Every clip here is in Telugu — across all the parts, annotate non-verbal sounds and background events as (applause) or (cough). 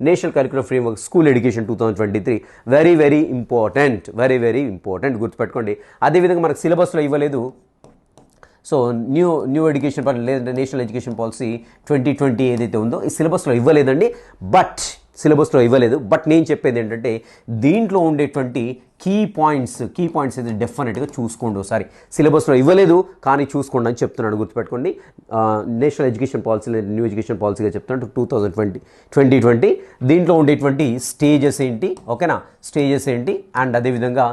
National curriculum framework school education two thousand twenty three. Very very important very very important గుర్తుపెట్టుకోండి. అదేవిధంగా మనకు సిలబస్లో ఇవ్వలేదు. So new new education policy లేదంటే national education policy twenty twenty ఏదైతే ఉందో ఈ సిలబస్లో ఇవ్వలేదండి. బట్ సిలబస్లో ఇవ్వలేదు. బట్ నేను చెప్పేది ఏంటంటే దీంట్లో ఉండేటువంటి కీ పాయింట్స్ కీ పాయింట్స్ అయితే డెఫినెట్గా చూసుకోండి ఒకసారి. సిలబస్లో ఇవ్వలేదు కానీ చూసుకోండి అని చెప్తున్నాడు గుర్తుపెట్టుకోండి. నేషనల్ ఎడ్యుకేషన్ పాలసీ లేదా న్యూ ఎడ్యుకేషన్ పాలసీగా చెప్తున్నాను two thousand twenty twenty twenty దీంట్లో ఉండేటువంటి స్టేజెస్ ఏంటి? ఓకేనా? స్టేజెస్ ఏంటి? అండ్ అదేవిధంగా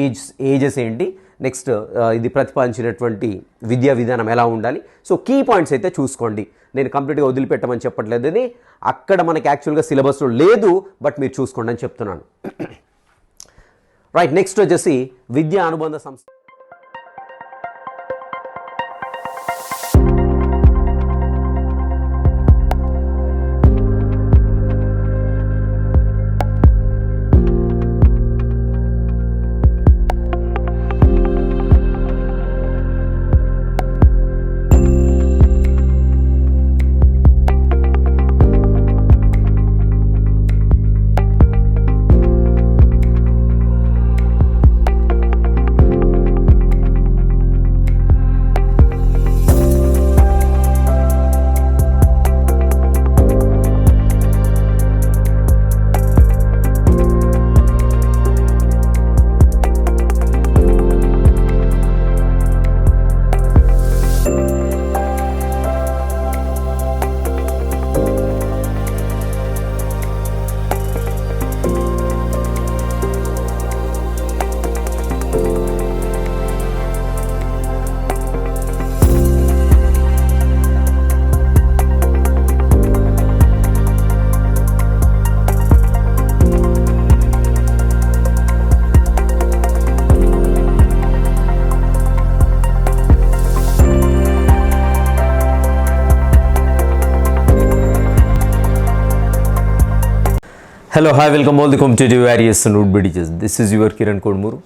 ఏజ్ ఏజెస్ ఏంటి? నెక్స్ట్ ఇది ప్రతిపాదించినటువంటి విద్యా విధానం ఎలా ఉండాలి? సో కీ పాయింట్స్ అయితే చూసుకోండి. నేను కంప్లీట్గా వదిలిపెట్టమని చెప్పట్లేదు అని అక్కడ మనకి యాక్చువల్గా సిలబస్లో లేదు బట్ మీరు చూసుకోండి అని చెప్తున్నాను. (clears throat) రైట్ నెక్స్ట్ వచ్చేసి విద్యా అనుబంధ సంస్థ Hello, hi, welcome all the competitive various and would teachers. This is your Kiran Kodmuru.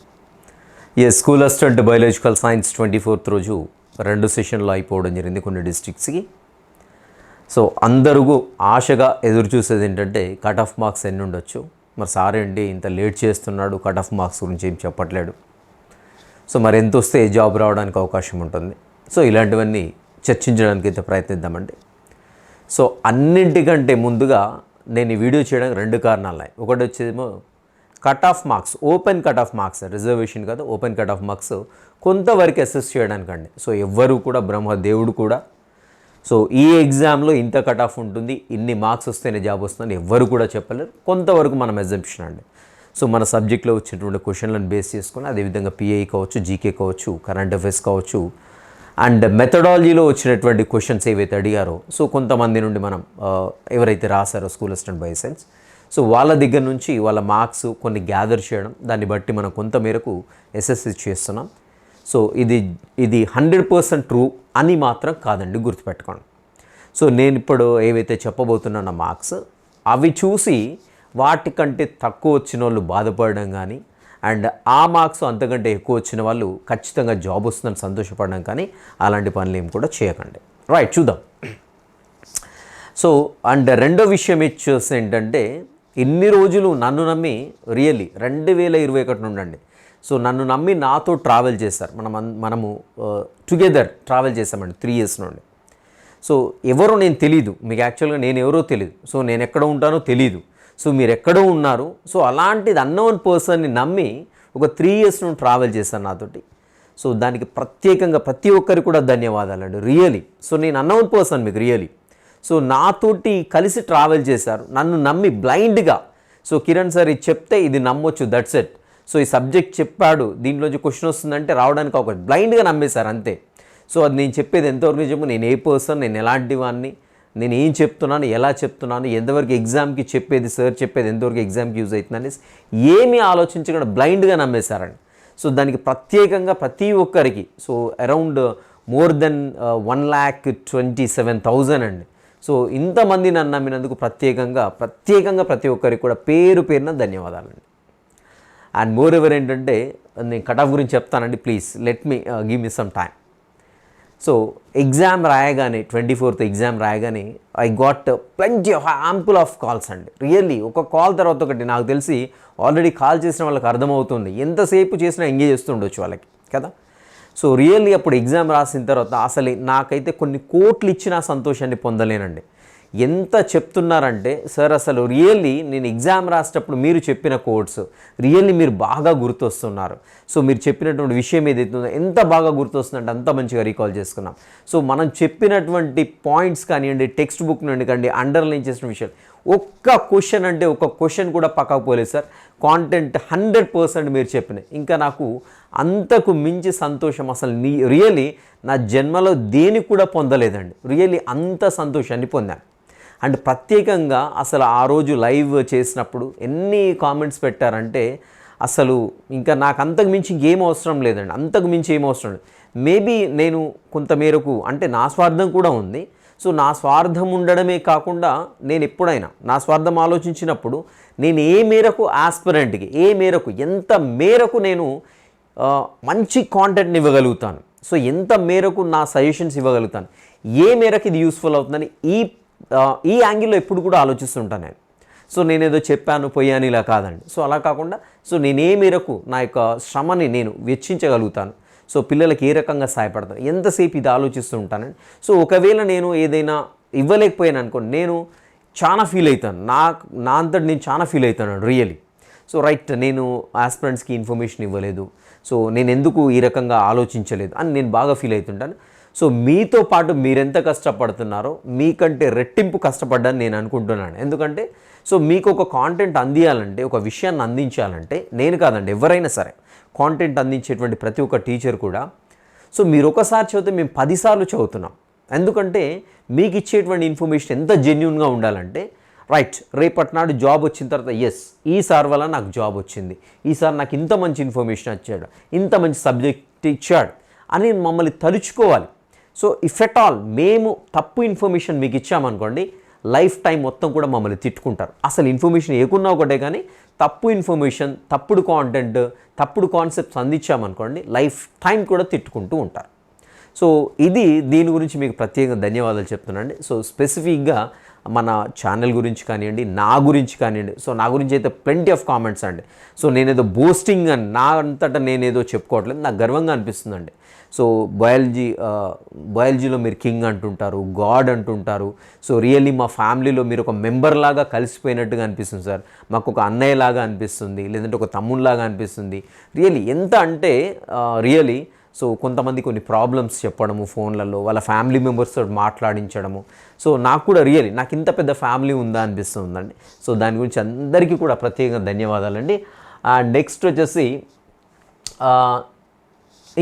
Yes school assistant biological science twenty fourth రోజు రెండు సెషన్లు అయిపోవడం జరిగింది కొన్ని డిస్ట్రిక్ట్స్కి సో అందరూ ఆశగా ఎదురు చూసేది ఏంటంటే కట్ ఆఫ్ మార్క్స్ ఎన్ని ఉండొచ్చు? మరి సార్ ఏంటి ఇంత లేట్ చేస్తున్నాడు కట్ ఆఫ్ మార్క్స్ గురించి ఏం చెప్పట్లేడు? సో మరి ఎంత వస్తే ఏ జాబ్ రావడానికి అవకాశం ఉంటుంది? సో ఇలాంటివన్నీ చర్చించడానికి అయితే ప్రయత్నిద్దామండి. సో అన్నింటికంటే ముందుగా నేను ఈ వీడియో చేయడానికి రెండు కారణాలు ఉన్నాయి ఒకటి వచ్చేమో cut off marks open cut off marks reservation కాదు ఓపెన్ కట్ ఆఫ్ మార్క్స్ కొంతవరకు అసెస్ చేయడానికండి. సో ఎవ్వరు కూడా బ్రహ్మదేవుడు కూడా సో ఈ ఎగ్జామ్లో ఇంత కట్ ఆఫ్ ఉంటుంది ఇన్ని మార్క్స్ వస్తేనే జాబ్ వస్తుందని ఎవ్వరు కూడా చెప్పలేరు. కొంతవరకు మనం ఎగ్జంప్షన్ అండి. సో మన సబ్జెక్ట్లో వచ్చినటువంటి క్వశ్చన్లను బేస్ చేసుకుని అదేవిధంగా పిఐ కావచ్చు జీకే కావచ్చు కరెంట్ అఫైర్స్ కావచ్చు అండ్ మెథడాలజీలో వచ్చినటువంటి క్వశ్చన్స్ ఏవైతే అడిగారో సో కొంతమంది నుండి మనం ఎవరైతే రాశారో school assistant bio science so వాళ్ళ దగ్గర నుంచి వాళ్ళ మార్క్స్ కొన్ని గ్యాదర్ చేయడం దాన్ని బట్టి మనం కొంత మేరకు ఎస్ఎస్సి చేస్తున్నాం. సో ఇది ఇది హండ్రెడ్ పర్సెంట్ ట్రూ అని మాత్రం కాదండి గుర్తుపెట్టుకోండి. సో నేను ఇప్పుడు ఏవైతే చెప్పబోతున్నానో మార్క్స్ అవి చూసి వాటికంటే తక్కువ వచ్చిన వాళ్ళు బాధపడడం కానీ అండ్ ఆ మార్క్స్ అంతకంటే ఎక్కువ వచ్చిన వాళ్ళు ఖచ్చితంగా జాబ్ వస్తుందని సంతోషపడడం కానీ అలాంటి పనులు ఏం కూడా చేయకండి. రైట్ చూద్దాం. సో అండ్ రెండో విషయం ఇచ్చేసి ఏంటంటే ఇన్ని రోజులు నన్ను నమ్మి రియల్లీ రెండు వేల ఇరవై ఒకటి నుండి సో నన్ను నమ్మి నాతో ట్రావెల్ చేశారు. మనం మనము టుగెదర్ ట్రావెల్ చేసామండి త్రీ ఇయర్స్ నుండి. సో ఎవరో నేను తెలీదు. మీకు యాక్చువల్గా నేను ఎవరో తెలియదు సో నేను ఎక్కడ ఉంటానో తెలీదు. సో మీరు ఎక్కడో ఉన్నారు. సో అలాంటిది అన్నోన్ పర్సన్ని నమ్మి ఒక త్రీ ఇయర్స్ నుండి ట్రావెల్ చేశాను నాతోటి. సో దానికి ప్రత్యేకంగా ప్రతి ఒక్కరికి కూడా ధన్యవాదాలండి రియలీ సో నేను అన్నోన్ పర్సన్ మీకు రియలీ సో నాతోటి కలిసి ట్రావెల్ చేశారు. నన్ను నమ్మి బ్లైండ్గా సో కిరణ్ సార్ ఇది చెప్తే ఇది నమ్మొచ్చు దట్స్ ఎట్ సో ఈ సబ్జెక్ట్ చెప్పాడు. దీంట్లోంచి క్వశ్చన్ వస్తుందంటే రావడానికి ఒక బ్లైండ్గా నమ్మేశారు అంతే. సో అది నేను చెప్పేది ఎంతవరకు నిజమో నేను ఏ పర్సన్ నేను ఎలాంటి వాడిని నేను ఏం చెప్తున్నాను ఎలా చెప్తున్నాను ఎంతవరకు ఎగ్జామ్కి చెప్పేది సార్ చెప్పేది ఎంతవరకు ఎగ్జామ్కి యూజ్ అవుతుంది అనేసి ఏమీ ఆలోచించకుండా బ్లైండ్గా నమ్మేశారండి. సో దానికి ప్రత్యేకంగా ప్రతి ఒక్కరికి so around more than one lakh twenty seven thousand అండి. సో ఇంతమంది నన్ను నమ్మినందుకు ప్రత్యేకంగా ప్రత్యేకంగా ప్రతి ఒక్కరికి కూడా పేరు పేరున ధన్యవాదాలండి. అండ్ మోర్ ఎవర్ ఏంటంటే నేను కట్ ఆఫ్ గురించి చెప్తానండి please let me give me some time so exam రాయగానే twenty fourth exam రాయగానే I got plenty of ample of calls అండి. రియల్లీ ఒక కాల్ తర్వాత ఒకటి నాకు తెలిసి ఆల్రెడీ కాల్ చేసిన వాళ్ళకి అర్థమవుతుంది. ఎంతసేపు చేసినా ఎంగేజ్ చేస్తుండొచ్చు వాళ్ళకి కదా? సో రియల్లీ అప్పుడు ఎగ్జామ్ రాసిన తర్వాత అసలు నాకైతే కొన్ని కోట్లు ఇచ్చిన సంతోషాన్ని పొందలేనండి. ఎంత చెప్తున్నారంటే సార్ అసలు రియల్లీ నేను ఎగ్జామ్ రాసేటప్పుడు మీరు చెప్పిన కోడ్స్ రియల్లీ మీరు బాగా గుర్తొస్తున్నారు. సో మీరు చెప్పినటువంటి విషయం ఏదైతే ఉందో ఎంత బాగా గుర్తొస్తుందంటే అంత మంచిగా రీకాల్ చేసుకున్నాం. సో మనం చెప్పినటువంటి పాయింట్స్ కానివ్వండి టెక్స్ట్ బుక్ నుండి కానీ అండర్లైన్ చేసిన విషయాలు ఒక్క క్వశ్చన్ అంటే ఒక క్వశ్చన్ కూడా పక్కకు పోలేదు సార్. కాంటెంట్ హండ్రెడ్ పర్సెంట్ మీరు చెప్పినాయి ఇంకా నాకు అంతకు మించి సంతోషం అసలు నీ రియలీ నా జన్మలో దేనికి కూడా పొందలేదండి. రియలీ అంత సంతోషాన్ని పొందాను. అండ్ ప్రత్యేకంగా అసలు ఆ రోజు లైవ్ చేసినప్పుడు ఎన్ని కామెంట్స్ పెట్టారంటే అసలు ఇంకా నాకు అంతకు మించి ఇంకేం అవసరం లేదండి. అంతకు మించి ఏం అవసరం లేదు. మేబీ నేను కొంత మేరకు అంటే నా స్వార్థం కూడా ఉంది. సో నా స్వార్థం ఉండడమే కాకుండా నేను ఎప్పుడైనా నా స్వార్థం ఆలోచించినప్పుడు నేను ఏ మేరకు ఆస్పిరెంట్కి ఏ మేరకు ఎంత మేరకు నేను మంచి కాంటెంట్ని ఇవ్వగలుగుతాను. సో ఎంత మేరకు నా సజెషన్స్ ఇవ్వగలుగుతాను. ఏ మేరకు ఇది యూస్ఫుల్ అవుతుందని ఈ ఈ యాంగిల్లో ఎప్పుడు కూడా ఆలోచిస్తుంటాను నేను. సో నేనేదో చెప్పాను పోయాను ఇలా కాదండి. సో అలా కాకుండా సో నేనే మేరకు నా యొక్క శ్రమని నేను వెచ్చించగలుగుతాను. సో పిల్లలకి ఏ రకంగా సహాయపడతాను? ఎంతసేపు ఇది ఆలోచిస్తూ ఉంటానండి? సో ఒకవేళ నేను ఏదైనా ఇవ్వలేకపోయాను అనుకోండి నేను చాలా ఫీల్ అవుతాను. నా నా అంతటి నేను చాలా ఫీల్ అవుతాను రియలీ సో రైట్ నేను ఆస్పిరెంట్స్కి ఇన్ఫర్మేషన్ ఇవ్వలేదు. సో నేను ఎందుకు ఈ రకంగా ఆలోచించలేదు అని నేను బాగా ఫీల్ అవుతుంటాను. సో మీతో పాటు మీరెంత కష్టపడుతున్నారో మీకంటే రెట్టింపు కష్టపడ్డాను నేను అనుకుంటున్నాను. ఎందుకంటే సో మీకు ఒక కాంటెంట్ అందియాలంటే ఒక విషయాన్ని అందించాలంటే నేను కాదండి ఎవరైనా సరే కాంటెంట్ అందించేటువంటి ప్రతి ఒక్క టీచర్ కూడా సో మీరు ఒకసారి చదివితే మేము పదిసార్లు చదువుతున్నాం. ఎందుకంటే మీకు ఇచ్చేటువంటి ఇన్ఫర్మేషన్ ఎంత జెన్యున్గా ఉండాలంటే రైట్ రేపటి నాడు జాబ్ వచ్చిన తర్వాత ఎస్ ఈ సార్ వల్ల నాకు జాబ్ వచ్చింది. ఈ సార్ నాకు ఇంత మంచి ఇన్ఫర్మేషన్ ఇచ్చాడు. ఇంత మంచి సబ్జెక్ట్ ఇచ్చాడు. అని మమ్మల్ని తలుచుకోవాలి. సో ఇఫ్ ఎట్ ఆల్ మేము తప్పు ఇన్ఫర్మేషన్ మీకు ఇచ్చామనుకోండి లైఫ్ టైం మొత్తం కూడా మమ్మల్ని తిట్టుకుంటారు. అసలు ఇన్ఫర్మేషన్ ఏకున్నా ఒకటే కానీ తప్పు ఇన్ఫర్మేషన్ తప్పుడు కాంటెంట్ తప్పుడు కాన్సెప్ట్స్ అందించామనుకోండి లైఫ్ టైం కూడా తిట్టుకుంటూ ఉంటారు. సో ఇది దీని గురించి మీకు ప్రత్యేకంగా ధన్యవాదాలు చెప్తున్నానండి. సో స్పెసిఫిక్గా మన ఛానల్ గురించి కానివ్వండి నా గురించి కానివ్వండి సో నా గురించి అయితే ప్లెంటీ ఆఫ్ కామెంట్స్ అండి. సో నేనేదో బోస్టింగ్ అని నా అంతటా నేనేదో చెప్పుకోవట్లేదు నాకు గర్వంగా అనిపిస్తుందండి. సో బయాలజీ బయాలజీలో మీరు కింగ్ అంటుంటారు గాడ్ అంటుంటారు. సో రియల్లీ మా ఫ్యామిలీలో మీరు ఒక మెంబర్ లాగా కలిసిపోయినట్టుగా అనిపిస్తుంది సార్. మాకు ఒక అన్నయ్య లాగా అనిపిస్తుంది లేదంటే ఒక తమ్ముళ్ళలాగా అనిపిస్తుంది. రియలీ ఎంత అంటే రియలీ సో కొంతమంది కొన్ని ప్రాబ్లమ్స్ చెప్పడము ఫోన్లలో వాళ్ళ ఫ్యామిలీ మెంబర్స్తో మాట్లాడించడము. సో నాకు కూడా రియలీ నాకు ఇంత పెద్ద ఫ్యామిలీ ఉందా అనిపిస్తుందండి. సో దాని గురించి అందరికీ కూడా ప్రత్యేకంగా ధన్యవాదాలండి. నెక్స్ట్ వచ్చేసి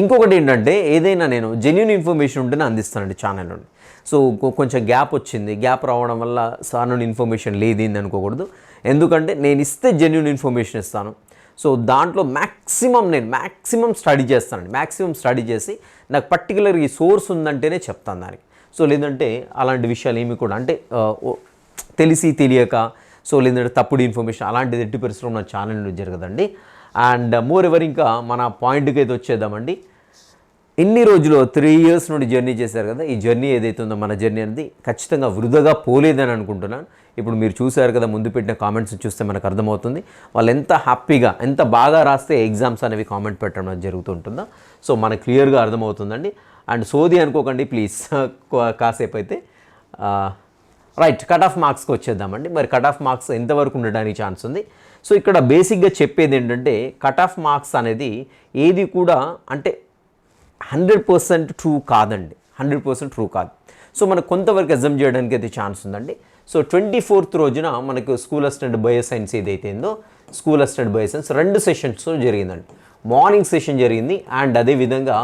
ఇంకొకటి ఏంటంటే ఏదైనా నేను జెన్యున్ ఇన్ఫర్మేషన్ ఉంటేనే అందిస్తానండి ఛానల్ నుండి. సో కొంచెం గ్యాప్ వచ్చింది. గ్యాప్ రావడం వల్ల సార్ నుండి ఇన్ఫర్మేషన్ లేదింది అనుకోకూడదు. ఎందుకంటే నేను ఇస్తే జెన్యున్ ఇన్ఫర్మేషన్ ఇస్తాను. సో దాంట్లో మ్యాక్సిమం నేను మ్యాక్సిమం స్టడీ చేస్తానండి. మ్యాక్సిమం స్టడీ చేసి నాకు పర్టికులర్ ఈ సోర్స్ ఉందంటేనే చెప్తాను దానికి. సో లేదంటే అలాంటి విషయాలు ఏమి కూడా అంటే తెలిసి తెలియక సో లేదంటే తప్పుడు ఇన్ఫర్మేషన్ అలాంటిది ఎట్టి పరిశ్రమ నా ఛానల్ జరగదండి. అండ్ మోర్ ఎవర్ ఇంకా మన పాయింట్కి అయితే వచ్చేద్దామండి. ఇన్ని రోజులు త్రీ ఇయర్స్ నుండి జర్నీ చేశారు కదా ఈ జర్నీ ఏదైతే ఉందో మన జర్నీ అనేది ఖచ్చితంగా వృధాగా పోలేదని అనుకుంటున్నాను. ఇప్పుడు మీరు చూశారు కదా ముందు పెట్టిన కామెంట్స్ చూస్తే మనకు అర్థమవుతుంది. వాళ్ళు ఎంత హ్యాపీగా ఎంత బాగా రాస్తే ఎగ్జామ్స్ అనేవి కామెంట్ పెట్టడం జరుగుతుంటుందా జరుగుతుంటుందో సో మనకు క్లియర్గా అర్థమవుతుందండి. అండ్ సోది అనుకోకండి ప్లీజ్ (laughs) కాసేపు అయితే రైట్ కట్ ఆఫ్ మార్క్స్కి వచ్చేద్దామండి. మరి కట్ ఆఫ్ మార్క్స్ ఎంతవరకు ఉండడానికి ఛాన్స్ ఉంది? సో ఇక్కడ బేసిక్గా చెప్పేది ఏంటంటే కట్ ఆఫ్ మార్క్స్ అనేది ఏది కూడా అంటే హండ్రెడ్ పర్సెంట్ ట్రూ కాదండి. హండ్రెడ్ పర్సెంట్ ట్రూ కాదు. సో మనకు కొంతవరకు ఎగ్జామ్ చేయడానికి అయితే ఛాన్స్ ఉందండి. సో ట్వంటీ ఫోర్త్ రోజున మనకు స్కూల్ అసిస్టెంట్ బయో సైన్స్ ఏదైతే ఉందో స్కూల్ అసిస్టెంట్ బయో సైన్స్ రెండు సెషన్స్ జరిగిందండి. మార్నింగ్ సెషన్ జరిగింది అండ్ అదేవిధంగా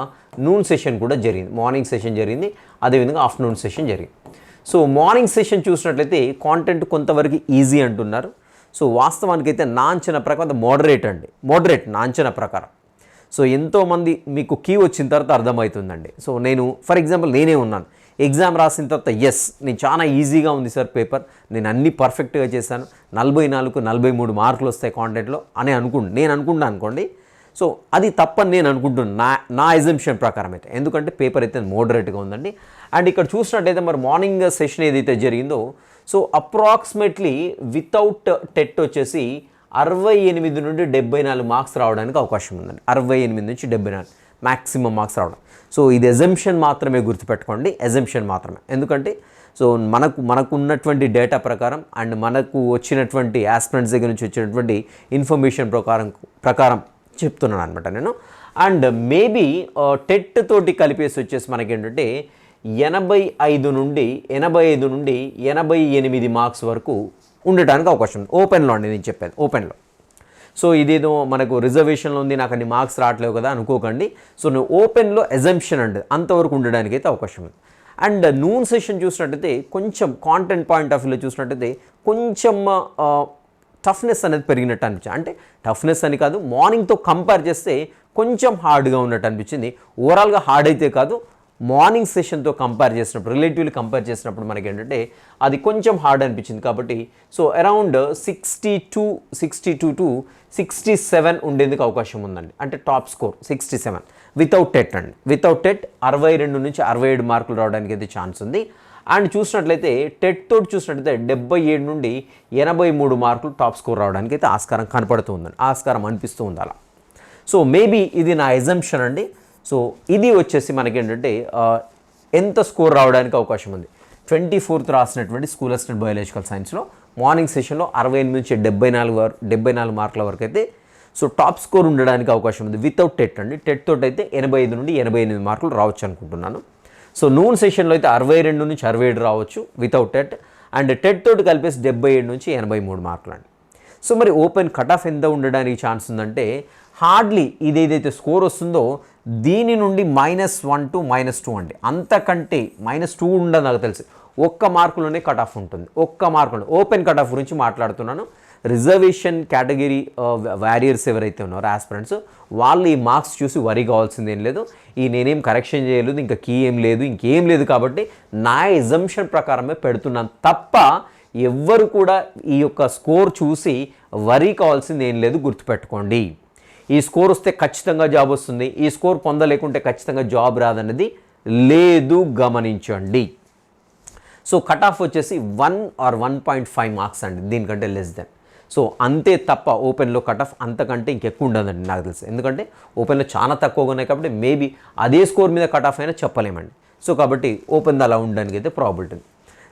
నూన్ సెషన్ కూడా జరిగింది. మార్నింగ్ సెషన్ జరిగింది అదేవిధంగా ఆఫ్టర్నూన్ సెషన్ జరిగింది. సో మార్నింగ్ సెషన్ చూసినట్లయితే కాంటెంట్ కొంతవరకు ఈజీ అంటున్నారు. సో వాస్తవానికైతే నా అంచనా ప్రకారం మోడరేట్ అండి. మోడరేట్ నా అంచనా ప్రకారం. సో ఎంతోమంది మీకు కీ వచ్చిన తర్వాత అర్థమవుతుందండి. సో నేను ఫర్ ఎగ్జాంపుల్ నేనే ఉన్నాను. ఎగ్జామ్ రాసిన తర్వాత ఎస్ నేను చాలా ఈజీగా ఉంది సార్ పేపర్ నేను అన్ని పర్ఫెక్ట్గా చేశాను. నలభై నాలుగు నలభై మూడు మార్కులు వస్తాయి కాంటెంట్లో అని అనుకుంటు నేను అనుకుంటున్నాను అనుకోండి. సో అది తప్పని నేను అనుకుంటున్నాను నా నా ఎగ్జంప్షన్ ప్రకారం అయితే. ఎందుకంటే పేపర్ అయితే మోడరేట్గా ఉందండి. అండ్ ఇక్కడ చూసినట్టయితే మరి మార్నింగ్ సెషన్ ఏదైతే జరిగిందో సో అప్రాక్సిమేట్లీ వితౌట్ టెట్ వచ్చేసి అరవై ఎనిమిది నుండి డెబ్బై నాలుగు మార్క్స్ రావడానికి అవకాశం ఉందండి. అరవై ఎనిమిది నుంచి డెబ్బై నాలుగు మ్యాక్సిమం మార్క్స్ రావడం. సో ఇది ఎజంప్షన్ మాత్రమే గుర్తుపెట్టుకోండి ఎజంప్షన్ మాత్రమే. ఎందుకంటే సో మనకు మనకు ఉన్నటువంటి డేటా ప్రకారం అండ్ మనకు వచ్చినటువంటి ఆస్పిరెంట్స్ దగ్గర నుంచి వచ్చినటువంటి ఇన్ఫర్మేషన్ ప్రకారం ప్రకారం చెప్తున్నాను అనమాట నేను. అండ్ మేబీ టెట్ తోటి కలిపేసి వచ్చేసి మనకేంటంటే ఎనభై ఐదు నుండి ఎనభై ఐదు నుండి ఎనభై ఎనిమిది మార్క్స్ వరకు ఉండటానికి అవకాశం ఉంది. ఓపెన్లో అండి నేను చెప్పేది. ఓపెన్లో సో ఇదేదో మనకు రిజర్వేషన్లో ఉంది నాకు అన్ని మార్క్స్ రావట్లేవు కదా అనుకోకండి. సో నువ్వు ఓపెన్లో ఎజంప్షన్ అండి. అంతవరకు ఉండడానికి అయితే అవకాశం ఉంది. అండ్ నూన్ సెషన్ చూసినట్టయితే కొంచెం కాంటెంట్ పాయింట్ ఆఫ్ వ్యూలో చూసినట్టయితే కొంచెం టఫ్నెస్ అనేది పెరిగినట్టు అనిపించింది. అంటే టఫ్నెస్ అని కాదు మార్నింగ్తో కంపేర్ చేస్తే కొంచెం హార్డ్గా ఉన్నట్టు అనిపించింది. ఓవరాల్గా హార్డ్ అయితే కాదు మార్నింగ్ సెషన్తో కంపేర్ చేసినప్పుడు రిలేటివ్లీ కంపేర్ చేసినప్పుడు మనకి ఏంటంటే అది కొంచెం హార్డ్ అనిపించింది కాబట్టి so around sixty two sixty two to sixty seven ఉండేందుకు అవకాశం ఉందండి. అంటే top score sixty seven. Without TET అండి. వితౌట్ టెట్ అరవై రెండు నుంచి అరవై ఏడు మార్కులు రావడానికి అయితే ఛాన్స్ ఉంది. అండ్ చూసినట్లయితే టెట్ తోటి చూసినట్లయితే డెబ్బై ఏడు నుండి ఎనభై మూడు మార్కులు టాప్ స్కోర్ రావడానికి అయితే ఆస్కారం కనపడుతూ ఉందండి. ఆస్కారం అనిపిస్తూ ఉంది అలా. సో మేబీ ఇది నా ఎజంప్షన్ అండి. సో ఇది వచ్చేసి మనకేంటంటే ఏంటంటే ఎంత స్కోర్ రావడానికి అవకాశం ఉంది? ట్వంటీ ఫోర్త్ రాసినటువంటి స్కూల్ అసిస్టెంట్ బయాలజికల్ సైన్స్లో మార్నింగ్ సెషన్లో అరవై ఎనిమిది నుంచి డెబ్బై నాలుగు వరకు డెబ్బై నాలుగు మార్కుల వరకు అయితే సో టాప్ స్కోర్ ఉండడానికి అవకాశం ఉంది. వితౌట్ టెట్ అండి. టెట్ తోటి అయితే ఎనభై ఐదు నుండి ఎనభై ఎనిమిది మార్కులు రావచ్చు అనుకుంటున్నాను. సో నూన్ సెషన్లో అయితే అరవై రెండు నుంచి అరవై ఏడు రావచ్చు వితౌట్ టెట్. అండ్ టెట్ తోటి కలిపేసి డెబ్బై ఏడు నుంచి ఎనభై మూడు మార్కులు అండి. సో మరి ఓపెన్ కట్ ఆఫ్ ఎంత ఉండడానికి ఛాన్స్ ఉందంటే హార్డ్లీ ఇది ఏదైతే స్కోర్ వస్తుందో దీని నుండి minus one to minus two అండి. అంతకంటే మైనస్ టూ ఉండదు నాకు తెలిసి. ఒక్క మార్కులోనే కట్ ఆఫ్ ఉంటుంది. ఒక్క మార్కులు ఓపెన్ కట్ ఆఫ్ గురించి మాట్లాడుతున్నాను. రిజర్వేషన్ కేటగిరీ వ్యారియర్స్ ఎవరైతే ఉన్నారో ఆస్పిరెంట్స్ వాళ్ళు ఈ మార్క్స్ చూసి వరి కావాల్సింది ఏం లేదు. ఈ నేనేం కరెక్షన్ చేయలేదు ఇంకా కీ ఏం లేదు ఇంకేం లేదు కాబట్టి నా ఎగ్జంప్షన్ ప్రకారమే పెడుతున్నాను తప్ప ఎవ్వరు కూడా ఈ యొక్క స్కోర్ చూసి వరి కావాల్సింది ఏం లేదు గుర్తుపెట్టుకోండి. ఈ స్కోర్ వస్తే ఖచ్చితంగా జాబ్ వస్తుంది. ఈ స్కోర్ పొందలేకుంటే ఖచ్చితంగా జాబ్ రాదన్నది లేదు గమనించండి. సో కట్ ఆఫ్ వచ్చేసి one or one point five marks అండి. దీనికంటే లెస్ దెన్. సో అంతే తప్ప ఓపెన్లో కట్ ఆఫ్ అంతకంటే ఇంకెక్కువ ఉండదండి నాకు తెలుసు. ఎందుకంటే ఓపెన్లో చాలా తక్కువగా ఉన్నాయి కాబట్టి మేబీ అదే స్కోర్ మీద కట్ ఆఫ్ అయినా చెప్పలేమండి. సో కాబట్టి ఓపెన్ అలా ఉండడానికి అయితే ప్రాబిలిటీ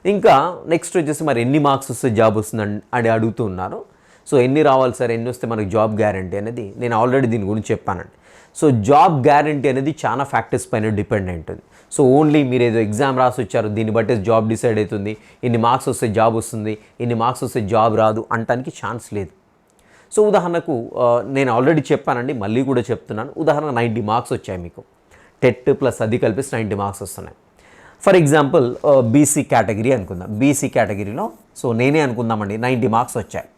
ఇంకా నెక్స్ట్ వచ్చేసి మరి ఎన్ని మార్క్స్ వస్తే జాబ్ వస్తుందని అని అడుగుతూ ఉన్నారు. సో ఎన్ని రావాలి సార్? ఎన్ని వస్తే మనకు జాబ్ గ్యారంటీ అనేది? నేను ఆల్రెడీ దీని గురించి చెప్పానండి. సో జాబ్ గ్యారంటీ అనేది చాలా ఫ్యాక్టర్స్ పైన డిపెండ్ ఉంటుంది సో ఓన్లీ మీరు ఏదో ఎగ్జామ్ రాసి వచ్చారు దీన్ని బట్టి జాబ్ డిసైడ్ అవుతుంది. ఇన్ని మార్క్స్ వస్తే జాబ్ వస్తుంది ఇన్ని మార్క్స్ వస్తే జాబ్ రాదు అంటానికి ఛాన్స్ లేదు. సో ఉదాహరణకు నేను ఆల్రెడీ చెప్పానండి మళ్ళీ కూడా చెప్తున్నాను. ఉదాహరణ నైంటీ మార్క్స్ వచ్చాయి మీకు. టెట్ ప్లస్ అది కలిపేసి నైంటీ మార్క్స్ వస్తున్నాయి. ఫర్ ఎగ్జాంపుల్ బీసీ కేటగిరీ అనుకుందాం. బీసీ కేటగిరీలో సో నేనే అనుకుందామండి నైంటీ మార్క్స్ వచ్చాయి.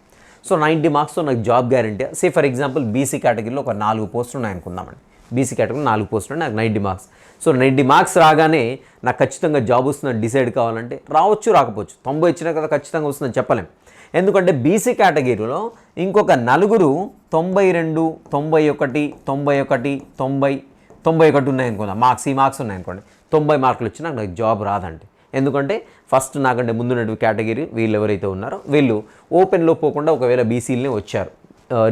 సో నైంటీ మార్క్స్తో నాకు job guarantee. Say for example BC కేటగిరీలో ఒక నాలుగు పోస్టులు ఉన్నాయి అనుకుందామండి. బీసీ కేటగిరీలో నాలుగు పోస్టులు నాకు ninety marks. So ninety marks రాగానే నాకు ఖచ్చితంగా జాబ్ వస్తుందని డిసైడ్ కావాలంటే రావచ్చు రాకపోవచ్చు. తొంభై వచ్చినా కదా ఖచ్చితంగా వస్తుందని చెప్పలేం. ఎందుకంటే బీసీ కేటగిరీలో ఇంకొక నలుగురు తొంభై రెండు తొంభై ఒకటి తొంభై ఒకటి తొంభై తొంభై ఒకటి ఉన్నాయనుకుందాం మార్క్స్ ఈ మార్క్స్ ఉన్నాయనుకోండి తొంభై మార్కులు వచ్చినా నాకు జాబ్ రాదండి. ఎందుకంటే ఫస్ట్ నాకంటే ముందున్నటువంటి కేటగిరీ వీళ్ళు ఎవరైతే ఉన్నారో వీళ్ళు ఓపెన్లో పోకుండా ఒకవేళ బీసీలనే వచ్చారు.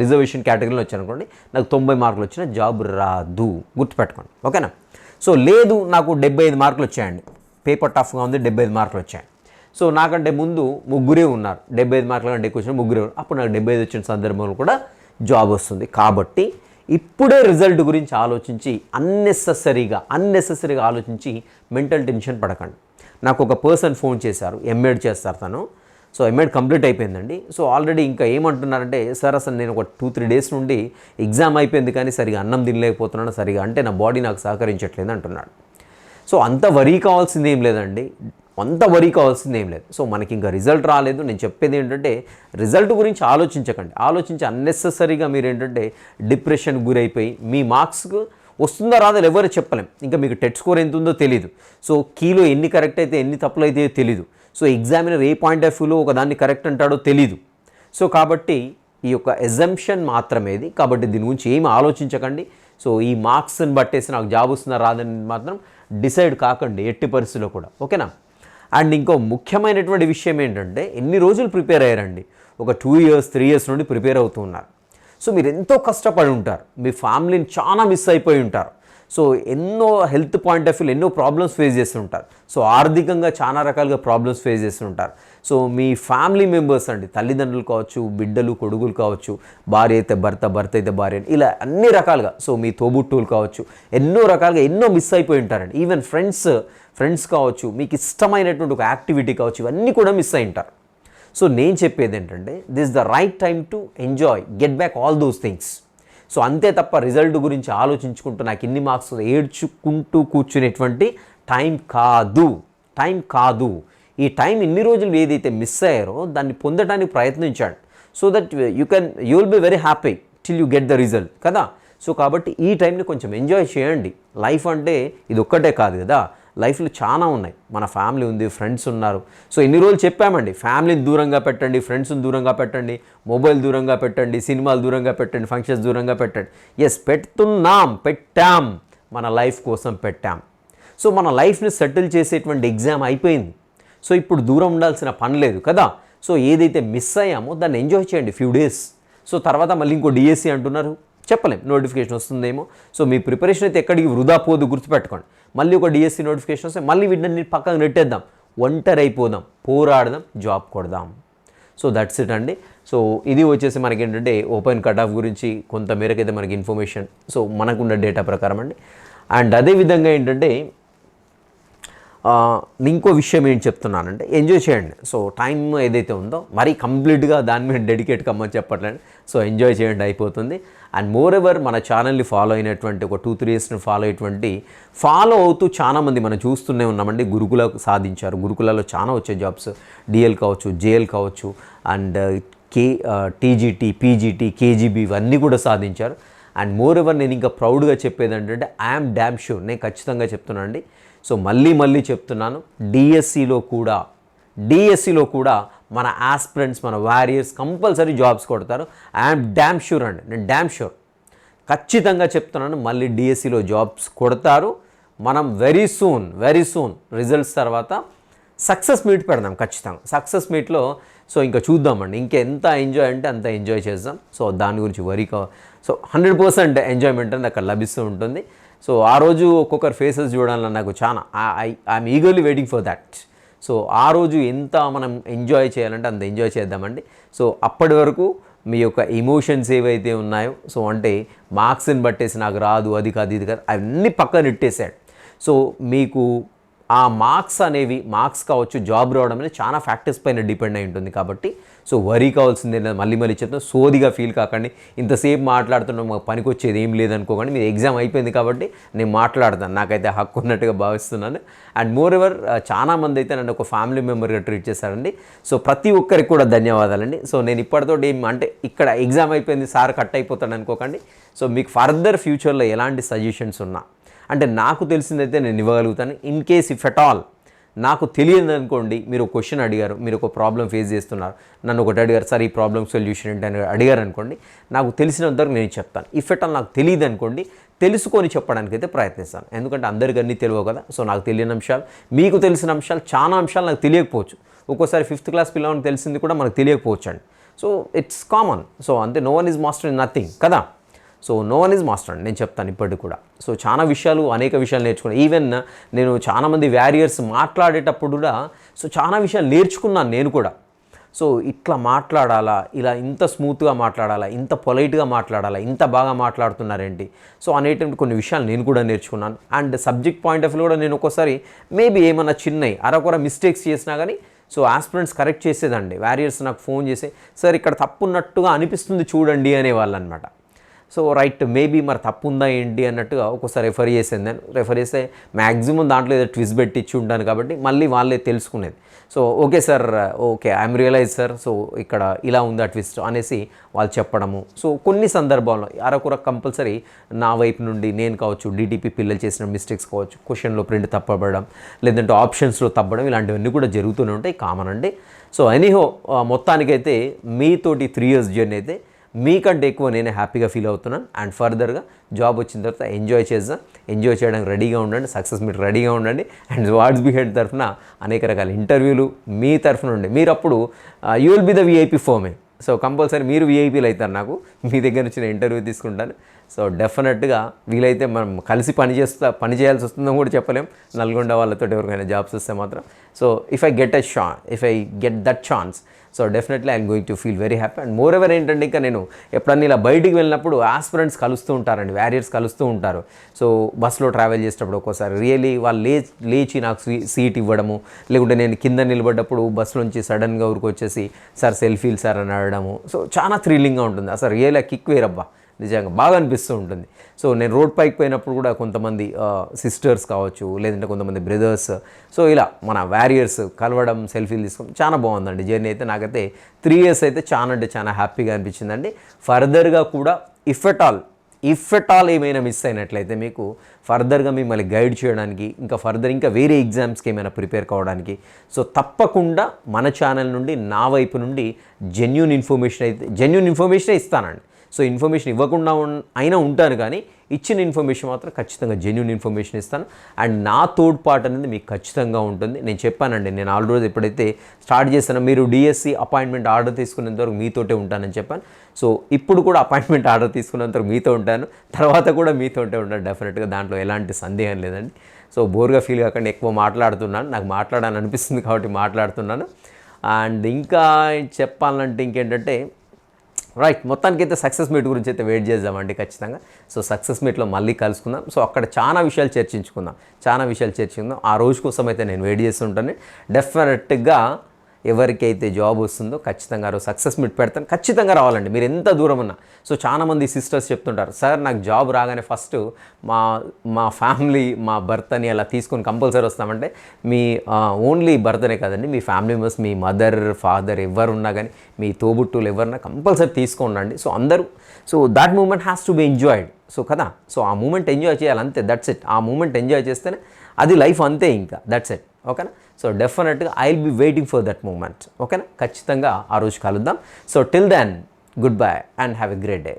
రిజర్వేషన్ కేటగిరీలో వచ్చారు అనుకోండి నాకు తొంభై మార్కులు వచ్చిన జాబ్ రాదు. గుర్తుపెట్టుకోండి ఓకేనా? సో లేదు నాకు డెబ్బై ఐదు మార్కులు వచ్చాయండి. పేపర్ టఫ్గా ఉంది డెబ్బై ఐదు మార్కులు వచ్చాయి. సో నాకంటే ముందు ముగ్గురే ఉన్నారు. డెబ్బై ఐదు మార్కుల కంటే ఎక్కువ వచ్చిన ముగ్గురే ఉన్నారు. అప్పుడు నాకు డెబ్బై ఐదు వచ్చిన సందర్భంలో కూడా జాబ్ వస్తుంది. కాబట్టి ఇప్పుడే రిజల్ట్ గురించి ఆలోచించి అన్నెసెసరీగా అన్నెసెసరీగా ఆలోచించి మెంటల్ టెన్షన్ పడకండి. నాకు ఒక పర్సన్ ఫోన్ చేశారు ఎంఏడ్ చేస్తారు తను. సో ఎంఏడ్ కంప్లీట్ అయిపోయిందండి. సో ఆల్రెడీ ఇంకా ఏమంటున్నారంటే సార్ అసలు నేను ఒక టూ త్రీ డేస్ నుండి ఎగ్జామ్ అయిపోయింది కానీ సరిగా అన్నం తినలేకపోతున్నాను సరిగా అంటే నా బాడీ నాకు సహకరించట్లేదు అంటున్నాడు. సో అంత వరీ కావాల్సింది ఏం లేదండి. అంత వరీ కావాల్సింది ఏం లేదు. సో మనకి ఇంకా రిజల్ట్ రాలేదు. నేను చెప్పేది ఏంటంటే రిజల్ట్ గురించి ఆలోచించకండి. ఆలోచించి అన్నెసెసరీగా మీరు ఏంటంటే డిప్రెషన్ గురైపోయి మీ మార్క్స్కు వస్తుందో రాదో ఎవరు చెప్పలేం. ఇంకా మీకు టెట్ స్కోర్ ఎంత ఉందో తెలియదు సో కీలో ఎన్ని కరెక్ట్ అయితే ఎన్ని తప్పులు అయితే తెలియదు సో ఎగ్జామినర్ ఏ పాయింట్ ఆఫ్ వ్యూలో ఒక దాన్ని కరెక్ట్ అంటాడో తెలియదు సో కాబట్టి ఈ యొక్క ఎగ్జంప్షన్ మాత్రమే ఇది. కాబట్టి దీని గురించి ఏమి ఆలోచించకండి. సో ఈ మార్క్స్ని బట్టేసి నాకు జాబ్ వస్తుందా రాదని మాత్రం డిసైడ్ కాకండి ఎట్టి పరిస్థితిలో కూడా. ఓకేనా? అండ్ ఇంకో ముఖ్యమైనటువంటి విషయం ఏంటంటే ఎన్ని రోజులు ప్రిపేర్ అయ్యారండి? ఒక టూ ఇయర్స్ త్రీ ఇయర్స్ నుండి ప్రిపేర్ అవుతూ ఉన్నారు. సో మీరు ఎంతో కష్టపడి ఉంటారు. మీ ఫ్యామిలీని చాలా మిస్ అయిపోయి ఉంటారు. సో ఎన్నో హెల్త్ పాయింట్ ఆఫ్ వ్యూ ఎన్నో ప్రాబ్లమ్స్ ఫేస్ చేస్తుంటారు సో ఆర్థికంగా చాలా రకాలుగా ప్రాబ్లమ్స్ ఫేస్ చేస్తుంటారు సో మీ ఫ్యామిలీ మెంబర్స్ అండి తల్లిదండ్రులు కావచ్చు బిడ్డలు కొడుకులు కావచ్చు భార్య అయితే భర్త భర్త అయితే భార్య ఇలా అన్ని రకాలుగా సో మీ తోబుట్టువులు కావచ్చు ఎన్నో రకాలుగా ఎన్నో మిస్ అయిపోయి ఉంటారండి. ఈవెన్ ఫ్రెండ్స్ ఫ్రెండ్స్ కావచ్చు మీకు ఇష్టమైనటువంటి ఒక యాక్టివిటీ కావచ్చు ఇవన్నీ కూడా మిస్ అయి ఉంటారు. సో నేను చెప్పేది ఏంటంటే this the right time to enjoy get back all those things so అంతే తప్ప రిజల్ట్ గురించి ఆలోచించుకుంటూ నాకు ఇన్ని మార్క్స్ ఏడ్చుకుంటూ కూర్చునేటువంటి టైం కాదు. టైం కాదు. ఈ టైం ఇన్ని రోజులు ఏదైతే మిస్ అయ్యారో దాన్ని పొందడానికి ప్రయత్నించండి. So that you can you will be very happy till you get the result కదా? సో కాబట్టి ఈ టైంని కొంచెం ఎంజాయ్ చేయండి. లైఫ్ అంటే ఇది ఒక్కటే కాదు కదా? లైఫ్లో చాలా ఉన్నాయి. మన ఫ్యామిలీ ఉంది ఫ్రెండ్స్ ఉన్నారు. సో ఎన్ని రోజులు చెప్పామండి? ఫ్యామిలీని దూరంగా పెట్టండి ఫ్రెండ్స్ని దూరంగా పెట్టండి మొబైల్ దూరంగా పెట్టండి సినిమాలు దూరంగా పెట్టండి ఫంక్షన్స్ దూరంగా పెట్టండి. ఎస్ పెడుతున్నాం పెట్టాం. మన లైఫ్ కోసం పెట్టాం. సో మన లైఫ్ని సెటిల్ చేసేటువంటి ఎగ్జామ్ అయిపోయింది. సో ఇప్పుడు దూరం ఉండాల్సిన పని లేదు కదా? సో ఏదైతే మిస్ అయ్యామో దాన్ని ఎంజాయ్ చేయండి ఫ్యూ డేస్. సో తర్వాత మళ్ళీ ఇంకో డిఎస్సి అంటున్నారు. చెప్పలేం. నోటిఫికేషన్ వస్తుందేమో. సో మీ ప్రిపరేషన్ అయితే ఎక్కడికి వృధా పోదు గుర్తుపెట్టుకోండి. మళ్ళీ ఒక డిఎస్సి నోటిఫికేషన్ వస్తే మళ్ళీ వీటిని పక్కన నెట్టేద్దాం. ఒంటరి అయిపోదాం పోరాడదాం జాబ్ కొడదాం. సో దట్స్ ఇట్ అండి. సో ఇది వచ్చేసి మనకి ఏంటంటే ఓపెన్ కట్ ఆఫ్ గురించి కొంత మేరకైతే మనకి ఇన్ఫర్మేషన్ సో మనకున్న డేటా ప్రకారం అండి. అండ్ అదేవిధంగా ఏంటంటే ఇంకో విషయం ఏం చెప్తున్నానంటే ఎంజాయ్ చేయండి. సో టైం ఏదైతే ఉందో మరీ కంప్లీట్గా దాని మీద డెడికేట్ కమ్మని చెప్పట్లేదు. సో ఎంజాయ్ చేయండి అయిపోతుంది. అండ్ మోర్ ఎవర్ మన ఛానల్ని ఫాలో అయినటువంటి ఒక టూ త్రీ ఇయర్స్ని ఫాలో అయ్యేటువంటి ఫాలో అవుతూ చాలామంది మనం చూస్తూనే ఉన్నామండి. గురుకుల సాధించారు. గురుకులలో చాలా వచ్చే జాబ్స్ డిఎల్ కావచ్చు జేఎల్ కావచ్చు and K TGT PGT KGB ఇవన్నీ కూడా సాధించారు. అండ్ మోర్ ఎవర్ నేను ఇంకా ప్రౌడ్గా చెప్పేది ఏంటంటే ఐఎమ్ డ్యామ్ షూర్ నేను ఖచ్చితంగా చెప్తున్నాను అండి సో మళ్ళీ మళ్ళీ చెప్తున్నాను డిఎస్సిలో కూడా డిఎస్సిలో కూడా మన ఆస్పిరెంట్స్ మన వారియర్స్ కంపల్సరీ జాబ్స్ కొడతారు. ఐఎమ్ డ్యామ్ షూర్ అండి నేను డ్యామ్ షూర్ ఖచ్చితంగా చెప్తున్నాను మళ్ళీ డిఎస్సిలో జాబ్స్ కొడతారు. మనం very soon very soon results తర్వాత సక్సెస్ మీట్ పెడదాం ఖచ్చితంగా. సక్సెస్ మీట్లో సో ఇంకా చూద్దామండి ఇంకెంత ఎంజాయ్ అంటే అంత ఎంజాయ్ చేద్దాం. సో దాని గురించి worry so hundred percent enjoyment అనేది అక్కడ లభిస్తూ ఉంటుంది. సో ఆ రోజు ఒక్కొక్కరు ఫేసెస్ చూడాలని నాకు చాలా I'm eagerly waiting for that so ఆ రోజు ఎంత మనం ఎంజాయ్ చేయాలంటే అంత ఎంజాయ్ చేద్దామండి. సో అప్పటి వరకు మీ యొక్క ఎమోషన్స్ ఏవైతే ఉన్నాయో సో అంటే మార్క్స్ని బట్టేసి నాకు రాదు అది కాదు ఇది కాదు అవన్నీ పక్కన ఇట్టేశాడు సో మీకు ఆ మార్క్స్ అనేవి మార్క్స్ కావచ్చు జాబ్ రావడం అనేది చాలా ఫ్యాక్టర్స్ పైన డిపెండ్ అయి ఉంటుంది కాబట్టి సో వరీ కావాల్సింది మళ్ళీ మళ్ళీ చెప్తాను సోదిగా ఫీల్ కాకండి. ఇంతసేపు మాట్లాడుతున్నాం మాకు పనికొచ్చేది ఏం లేదనుకోకండి. మీరు ఎగ్జామ్ అయిపోయింది కాబట్టి నేను మాట్లాడతాను. నాకైతే హక్కు ఉన్నట్టుగా భావిస్తున్నాను. అండ్ మోర్ ఎవర్ చాలామంది అయితే నన్ను ఒక ఫ్యామిలీ మెంబర్గా ట్రీట్ చేశారండి. సో ప్రతి ఒక్కరికి కూడా ధన్యవాదాలండి. సో నేను ఇప్పటితో ఏం అంటే ఇక్కడ ఎగ్జామ్ అయిపోయింది సార్ కట్ అయిపోతాడు అనుకోకండి. సో మీకు ఫర్దర్ ఫ్యూచర్లో ఎలాంటి సజెషన్స్ ఉన్నా అంటే నాకు తెలిసిందైతే నేను ఇవ్వగలుగుతాను. In case if at all నాకు తెలియదు అనుకోండి మీరు ఒక క్వశ్చన్ అడిగారు మీరు ఒక ప్రాబ్లం ఫేస్ చేస్తున్నారు నన్ను ఒకటి అడిగారు సార్ ఈ ప్రాబ్లం సొల్యూషన్ ఏంటి? అని అడిగారు అనుకోండి నాకు తెలిసినంతవరకు నేను చెప్తాను. ఇఫ్ ఎట్ ఆల్ నాకు తెలియదు అనుకోండి తెలుసుకొని చెప్పడానికి అయితే ప్రయత్నిస్తాను. ఎందుకంటే అందరికీ అన్నీ తెలియవు కదా సో నాకు తెలియని అంశాలు మీకు తెలిసిన అంశాలు చాలా అంశాలు నాకు తెలియకపోవచ్చు. ఒక్కోసారి ఫిఫ్త్ క్లాస్ పిల్లవాడిని తెలిసింది కూడా మనకు తెలియకపోవచ్చు అండి సో ఇట్స్ కామన్ సో అంతే no one is master in nothing కదా? So no one is master అండి. నేను చెప్తాను ఇప్పటికి కూడా. సో చాలా విషయాలు అనేక విషయాలు నేర్చుకున్నాను ఈవెన్ నేను చాలామంది వ్యారియర్స్ మాట్లాడేటప్పుడు కూడా సో చాలా విషయాలు నేర్చుకున్నాను నేను కూడా. సో ఇట్లా మాట్లాడాలా ఇలా ఇంత స్మూత్గా మాట్లాడాలా ఇంత పొలైట్గా మాట్లాడాలా ఇంత బాగా మాట్లాడుతున్నారేంటి? సో అనేటువంటి కొన్ని విషయాలు నేను కూడా నేర్చుకున్నాను. And subject point of view కూడా నేను ఒక్కోసారి మేబీ ఏమైనా చిన్నవి అరకొర మిస్టేక్స్ చేసినా కానీ సో ఆస్పిరెంట్స్ కరెక్ట్ చేసేదండి. వ్యారియర్స్ నాకు ఫోన్ చేసి సార్ ఇక్కడ తప్పున్నట్టుగా అనిపిస్తుంది చూడండి అనేవాళ్ళు అనమాట సో రైట్ మేబీ మరి తప్పు ఉందా ఏంటి అన్నట్టుగా ఒక్కోసారి రెఫర్ చేసింది. నేను రెఫర్ చేస్తే మ్యాక్సిమం దాంట్లో ఏదో ట్విస్ట్ పెట్టి ఇచ్చి ఉంటాను కాబట్టి మళ్ళీ వాళ్ళే తెలుసుకునేది. So okay sir okay I'm realise sir so ఇక్కడ ఇలా ఉంది ఆ ట్విస్ట్ అనేసి వాళ్ళు చెప్పడము. సో కొన్ని సందర్భాల్లో అరకొర కంపల్సరీ నా వైపు నుండి నేను కావచ్చు డీడీపీ పిల్లలు చేసిన మిస్టేక్స్ కావచ్చు క్వశ్చన్లో ప్రింట్ తప్పబడడం లేదంటే ఆప్షన్స్లో తప్పడం ఇలాంటివన్నీ కూడా జరుగుతూనే ఉంటాయి కామన్ అండి. సో ఎనీహో మొత్తానికైతే మీతోటి త్రీ ఇయర్స్ జర్నీ అయితే మీకంటే ఎక్కువ నేనే హ్యాపీగా ఫీల్ అవుతున్నాను. అండ్ ఫర్దర్గా జాబ్ వచ్చిన తర్వాత ఎంజాయ్ చేద్దాం. ఎంజాయ్ చేయడానికి రెడీగా ఉండండి. సక్సెస్ మీరు రెడీగా ఉండండి. అండ్ వాట్స్ బిహెడ్ తరఫున అనేక రకాల ఇంటర్వ్యూలు మీ తరఫున ఉండి. మీరు అప్పుడు you will be the VIP for me so compulsory మీరు విఐపీలు అవుతారు నాకు. మీ దగ్గర నుంచి నేను ఇంటర్వ్యూ తీసుకుంటాను. సో డెఫినెట్గా వీలైతే మనం కలిసి పని చేస్తా పని చేయాల్సి వస్తుందో కూడా చెప్పలేం. నల్గొండ వాళ్ళతో ఎవరికైనా జాబ్స్ వస్తే మాత్రం. So if I get a Shah if I get that chance so definitely I'm going to feel very happy and moreover ఏంటంటే ఇంకా నేను ఎప్పుడన్నా ఇలా బయటికి వెళ్ళినప్పుడు ఆస్పిరెంట్స్ కలుస్తూ ఉంటారండి వ్యారియర్స్ కలుస్తూ ఉంటారు. సో బస్సులో ట్రావెల్ చేసేటప్పుడు ఒక్కోసారి రియలీ వాళ్ళు లే లేచి నాకు సీ- సీట్ ఇవ్వడము లేకుంటే నేను కింద నిలబడ్డప్పుడు బస్సులోంచి సడన్గా ఊరికి వచ్చేసి సార్ సెల్ఫీలు సార్ అని అడగడము. సో చాలా థ్రిల్లింగ్గా ఉంటుంది. అసలు రియల్ కిక్ వేరబ్బా. నిజంగా బాగా అనిపిస్తూ ఉంటుంది. సో నేను రోడ్ పైకి పోయినప్పుడు కూడా కొంతమంది సిస్టర్స్ కావచ్చు లేదంటే కొంతమంది బ్రదర్స్ సో ఇలా మన వ్యారియర్స్ కలవడం సెల్ఫీలు తీసుకోవడం చాలా బాగుందండి. జర్నీ అయితే నాకైతే త్రీ ఇయర్స్ అయితే చాలా అంటే చాలా హ్యాపీగా అనిపించిందండి. ఫర్దర్గా కూడా if at all if at all ఏమైనా మిస్ అయినట్లయితే మీకు ఫర్దర్గా మిమ్మల్ని గైడ్ చేయడానికి ఇంకా ఫర్దర్ ఇంకా వేరే ఎగ్జామ్స్కి ఏమైనా ప్రిపేర్ కావడానికి. సో తప్పకుండా మన ఛానల్ నుండి నా వైపు నుండి జెన్యున్ ఇన్ఫర్మేషన్ అయితే జెన్యున్ ఇన్ఫర్మేషనే ఇస్తానండి. సో ఇన్ఫర్మేషన్ ఇవ్వకుండా అయినా ఉంటాను కానీ ఇచ్చిన ఇన్ఫర్మేషన్ మాత్రం ఖచ్చితంగా జెన్యున్ ఇన్ఫర్మేషన్ ఇస్తాను. అండ్ నా తోడ్పాటు అనేది మీకు ఖచ్చితంగా ఉంటుంది. నేను చెప్పానండి నేను ఆల్రెడీ ఎప్పుడైతే స్టార్ట్ చేస్తానో మీరు డిఎస్సి అపాయింట్మెంట్ ఆర్డర్ తీసుకునేంత వరకు మీతోటే ఉంటానని చెప్పాను. సో ఇప్పుడు కూడా అపాయింట్మెంట్ ఆర్డర్ తీసుకున్నంత వరకు మీతో ఉంటాను. తర్వాత కూడా మీతోటే ఉంటాను డెఫినెట్గా దాంట్లో ఎలాంటి సందేహం లేదండి. సో బోర్గా ఫీల్ కాకుండా ఎక్కువ మాట్లాడుతున్నాను. నాకు మాట్లాడాలని అనిపిస్తుంది కాబట్టి మాట్లాడుతున్నాను. అండ్ ఇంకా చెప్పాలంటే ఇంకేంటంటే రైట్ మొత్తానికి అయితే సక్సెస్ మీట్ గురించి అయితే వెయిట్ చేద్దామండి ఖచ్చితంగా. సో సక్సెస్ మీట్లో మళ్ళీ కలుసుకుందాం. సో అక్కడ చాలా విషయాలు చర్చించుకుందాం. చాలా విషయాలు చర్చించుకుందాం. ఆ రోజు కోసం అయితే నేను వెయిట్ చేస్తుంటాను డెఫినెట్గా ఎవరికైతే జాబ్ వస్తుందో ఖచ్చితంగా రోజు సక్సెస్ మీట్ పెడతాను. ఖచ్చితంగా రావాలండి. మీరు ఎంత దూరం ఉన్నా. సో చాలామంది సిస్టర్స్ చెప్తుంటారు సార్ నాకు జాబ్ రాగానే ఫస్ట్ మా మా ఫ్యామిలీ మా భర్తని అలా తీసుకొని కంపల్సరీ వస్తామంటే మీ ఓన్లీ భర్తనే కదండి మీ ఫ్యామిలీ మెంబర్స్ మీ మదర్ ఫాదర్ ఎవరున్నా కానీ మీ తోబుట్టులు ఎవరన్నా కంపల్సరీ తీసుకోండి సో అందరూ so that moment has to be enjoyed so కదా? సో ఆ మూమెంట్ ఎంజాయ్ చేయాలి అంతే దట్స్ ఇట్ ఆ మూమెంట్ ఎంజాయ్ చేస్తేనే అది లైఫ్ అంతే ఇంకా. దట్స్ ఇట్ ఓకేనా? సో డెఫినెట్గా I will be waiting for that moment ఓకేనా ఖచ్చితంగా ఆ రోజు కలుద్దాం. So till then good bye and have a great day